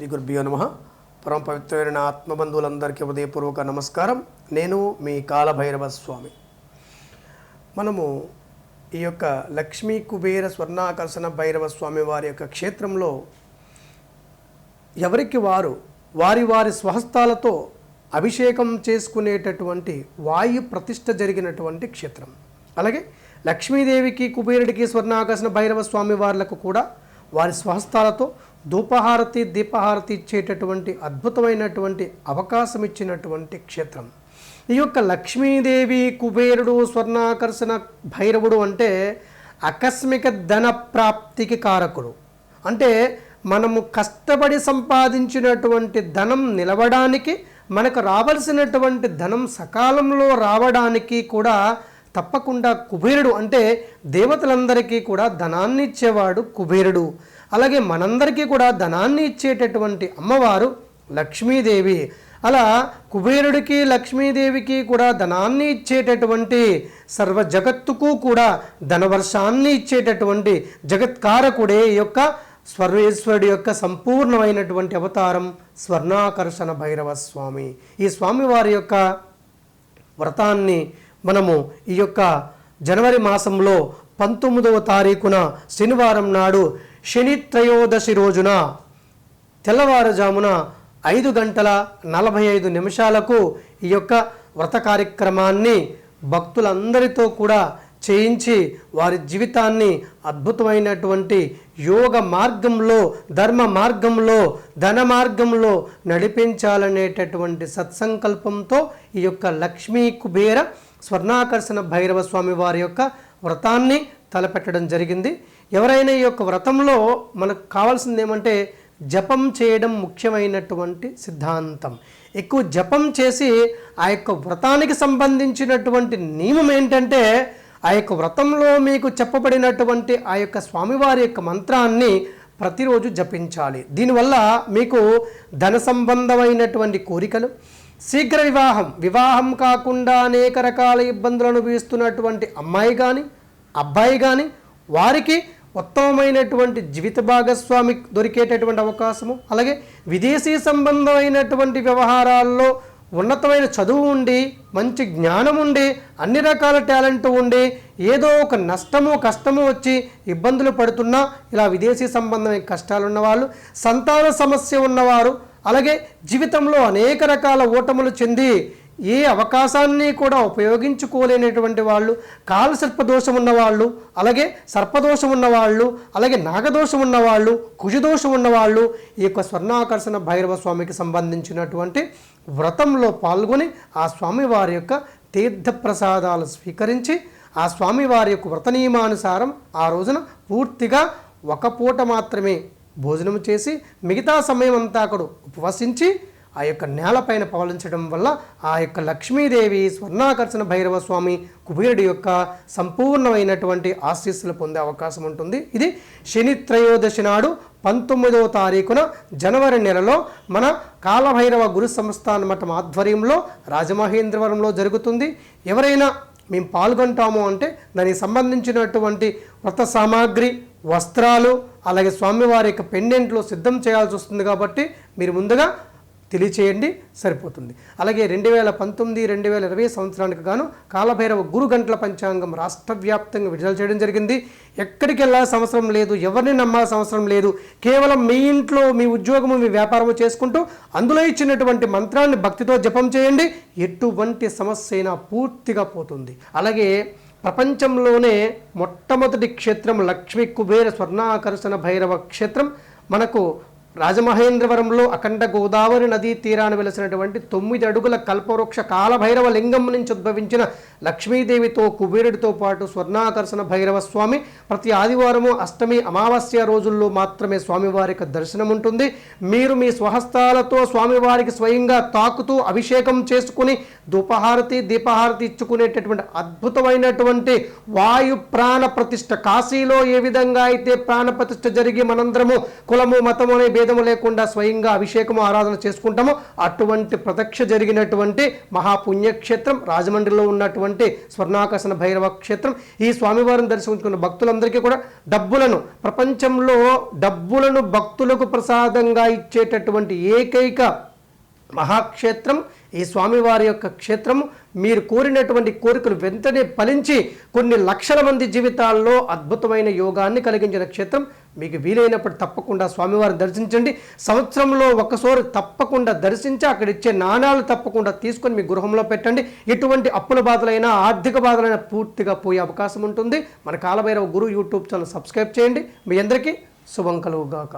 శ్రీ గురుభ్యో నమ. పరమ పవిత్రమైన ఆత్మబంధువులందరికీ ఉదయపూర్వక నమస్కారం. నేను మీ కాలభైరవ స్వామి. మనము ఈ యొక్క లక్ష్మీ కుబేర స్వర్ణాకర్షణ భైరవ స్వామి వారి యొక్క క్షేత్రంలో ఎవరికి వారు వారి వారి స్వహస్తాలతో అభిషేకం చేసుకునేటటువంటి వాయు ప్రతిష్ట జరిగినటువంటి క్షేత్రం. అలాగే లక్ష్మీదేవికి కుబేరుడికి స్వర్ణాకర్షణ భైరవ స్వామి వార్లకు కూడా వారి స్వహస్తాలతో ధూపహారతి దీపహారతి ఇచ్చేటటువంటి అద్భుతమైనటువంటి అవకాశం ఇచ్చినటువంటి క్షేత్రం. ఈ యొక్క లక్ష్మీదేవి కుబేరుడు స్వర్ణాకర్షణ భైరవుడు అంటే ఆకస్మిక ధన ప్రాప్తికి కారకుడు. అంటే మనము కష్టపడి సంపాదించినటువంటి ధనం నిలవడానికి మనకు రావలసినటువంటి ధనం సకాలంలో రావడానికి కూడా తప్పకుండా కుబేరుడు అంటే దేవతలందరికీ కూడా ధనాన్ని ఇచ్చేవాడు కుబేరుడు. అలాగే మనందరికీ కూడా ధనాన్ని ఇచ్చేటటువంటి అమ్మవారు లక్ష్మీదేవి. అలా కుబేరుడికి లక్ష్మీదేవికి కూడా ధనాన్ని ఇచ్చేటటువంటి సర్వ జగత్తుకు కూడా ధనవర్షాన్ని ఇచ్చేటటువంటి జగత్కారకుడే ఈ యొక్క స్వర్వేశ్వరుడి యొక్క సంపూర్ణమైనటువంటి అవతారం స్వర్ణాకర్షణ భైరవ స్వామి. ఈ స్వామి వారి యొక్క వ్రతాన్ని మనము ఈ యొక్క జనవరి మాసంలో పంతొమ్మిదవ తారీఖున శనివారం నాడు శని త్రయోదశి రోజున తెల్లవారుజామున ఐదు గంటల నలభై ఐదు నిమిషాలకు ఈ యొక్క వ్రత కార్యక్రమాన్ని భక్తులందరితో కూడా చేయించి వారి జీవితాన్ని అద్భుతమైనటువంటి యోగ మార్గంలో ధర్మ మార్గంలో ధన మార్గంలో నడిపించాలనేటటువంటి సత్సంకల్పంతో ఈ యొక్క లక్ష్మీ కుబేర స్వర్ణాకర్షణ భైరవ స్వామి వారి యొక్క వ్రతాన్ని తలపెట్టడం జరిగింది. ఎవరైనా ఈ యొక్క వ్రతంలో మనకు కావాల్సింది ఏమంటే జపం చేయడం ముఖ్యమైనటువంటి సిద్ధాంతం. ఎక్కువ జపం చేసి ఆ యొక్క వ్రతానికి సంబంధించినటువంటి నియమం ఏంటంటే ఆ యొక్క వ్రతంలో మీకు చెప్పబడినటువంటి ఆ యొక్క స్వామివారి యొక్క మంత్రాన్ని ప్రతిరోజు జపించాలి. దీనివల్ల మీకు ధన సంబంధమైనటువంటి కోరికలు శీఘ్ర వివాహం వివాహం కాకుండా అనేక రకాల ఇబ్బందులను అనుభవిస్తున్నటువంటి అమ్మాయి కానీ అబ్బాయి కానీ వారికి ఉత్తమమైనటువంటి జీవిత భాగస్వామి దొరికేటటువంటి అవకాశము అలాగే విదేశీ సంబంధమైనటువంటి వ్యవహారాల్లో ఉన్నతమైన చదువు ఉండి మంచి జ్ఞానం ఉండి అన్ని రకాల టాలెంట్ ఉండి ఏదో ఒక నష్టము కష్టము వచ్చి ఇబ్బందులు పడుతున్నా ఇలా విదేశీ సంబంధమైన కష్టాలు ఉన్నవాళ్ళు సంతాన సమస్య ఉన్నవారు అలాగే జీవితంలో అనేక రకాల ఓటములు చెంది ఏ అవకాశాన్ని కూడా ఉపయోగించుకోలేనటువంటి వాళ్ళు కాల సర్పదోషం ఉన్నవాళ్ళు అలాగే సర్పదోషం ఉన్నవాళ్ళు అలాగే నాగదోషం ఉన్నవాళ్ళు కుజదోషం ఉన్నవాళ్ళు ఈ యొక్క స్వర్ణాకర్షణ భైరవ స్వామికి సంబంధించినటువంటి వ్రతంలో పాల్గొని ఆ స్వామి వారి యొక్క తీర్థప్రసాదాలు స్వీకరించి ఆ స్వామి వారి యొక్క వ్రత నియమానుసారం ఆ రోజున పూర్తిగా ఒక పూట మాత్రమే భోజనం చేసి మిగతా సమయం అంతా అక్కడ ఉపవసించి ఆ యొక్క నేలపైన పవలించడం వల్ల ఆ యొక్క లక్ష్మీదేవి స్వర్ణాకర్షణ భైరవ స్వామి కుబేరుడి యొక్క సంపూర్ణమైనటువంటి ఆశీస్సులు పొందే అవకాశం ఉంటుంది. ఇది శని త్రయోదశి నాడు పంతొమ్మిదవ తారీఖున జనవరి నెలలో మన కాలభైరవ గురు సంస్థాన మఠం ఆధ్వర్యంలో రాజమహేంద్రవరంలో జరుగుతుంది. ఎవరైనా మేము పాల్గొంటాము అంటే దానికి సంబంధించినటువంటి వ్రత సామాగ్రి వస్త్రాలు అలాగే స్వామివారి యొక్క పెండెంట్లు సిద్ధం చేయాల్సి వస్తుంది కాబట్టి మీరు ముందుగా తెలియచేయండి సరిపోతుంది. అలాగే రెండు వేల పంతొమ్మిది రెండు వేల ఇరవై సంవత్సరానికి గాను కాలభైరవ గురు గంటల పంచాంగం రాష్ట్ర వ్యాప్తంగా విడుదల చేయడం జరిగింది. ఎక్కడికి వెళ్ళాల్సిన అవసరం లేదు ఎవరిని నమ్మాల్సిన అవసరం లేదు. కేవలం మీ ఇంట్లో మీ ఉద్యోగము మీ వ్యాపారము చేసుకుంటూ అందులో ఇచ్చినటువంటి మంత్రాన్ని భక్తితో జపం చేయండి. ఎటువంటి సమస్య అయినా పూర్తిగా పోతుంది. అలాగే ప్రపంచంలోనే మొట్టమొదటి క్షేత్రం లక్ష్మీ కుబేర స్వర్ణాకర్షణ భైరవ క్షేత్రం. మనకు రాజమహేంద్రవరంలో అఖండ గోదావరి నదీ తీరాన వెలసినటువంటి తొమ్మిది అడుగుల కల్పవృక్ష కాలభైరవ లింగం నుంచి ఉద్భవించిన లక్ష్మీదేవితో కుబేరుడితో పాటు స్వర్ణాకర్షణ భైరవ స్వామి. ప్రతి ఆదివారము అష్టమి అమావాస్య రోజుల్లో మాత్రమే స్వామివారికి దర్శనం ఉంటుంది మీరు మీ స్వహస్తాలతో స్వామివారికి స్వయంగా తాకుతూ అభిషేకం చేసుకుని ధూపహారతి దీపహారతి ఇచ్చుకునేటటువంటి అద్భుతమైనటువంటి వాయు ప్రాణ ప్రతిష్ఠ కాశీలో ఏ విధంగా అయితే ప్రాణ ప్రతిష్ఠ జరిగి మనందరము కులము మతము అనే భేదము లేకుండా స్వయంగా అభిషేకము ఆరాధన చేసుకుంటామో అటువంటి ప్రత్యక్ష జరిగినటువంటి మహాపుణ్యక్షేత్రం రాజమండ్రిలో ఉన్నటువంటి స్వర్ణాకర్షణ భైరవ క్షేత్రం ఈ స్వామివారిని దర్శించుకున్న భక్తులందరికీ కూడా డబ్బులను ప్రపంచంలో డబ్బులను భక్తులకు ప్రసాదంగా ఇచ్చేటటువంటి ఏకైక మహాక్షేత్రం ఈ స్వామివారి యొక్క క్షేత్రము. మీరు కోరినటువంటి కోరికలు వెంటనే ఫలించి కొన్ని లక్షల మంది జీవితాల్లో అద్భుతమైన యోగాన్ని కలిగించిన క్షేత్రం. మీకు వీలైనప్పుడు తప్పకుండా స్వామివారిని దర్శించండి. సంవత్సరంలో ఒకసారి తప్పకుండా దర్శించి అక్కడ ఇచ్చే నాణాలు తప్పకుండా తీసుకొని మీ గృహంలో పెట్టండి. ఎటువంటి అప్పుల బాధలైనా ఆర్థిక బాధలైనా పూర్తిగా పోయే అవకాశం ఉంటుంది. మన Kalabhairava Guru YouTube channel subscribe చేయండి. మీ అందరికీ శుభం కలుగుగాక.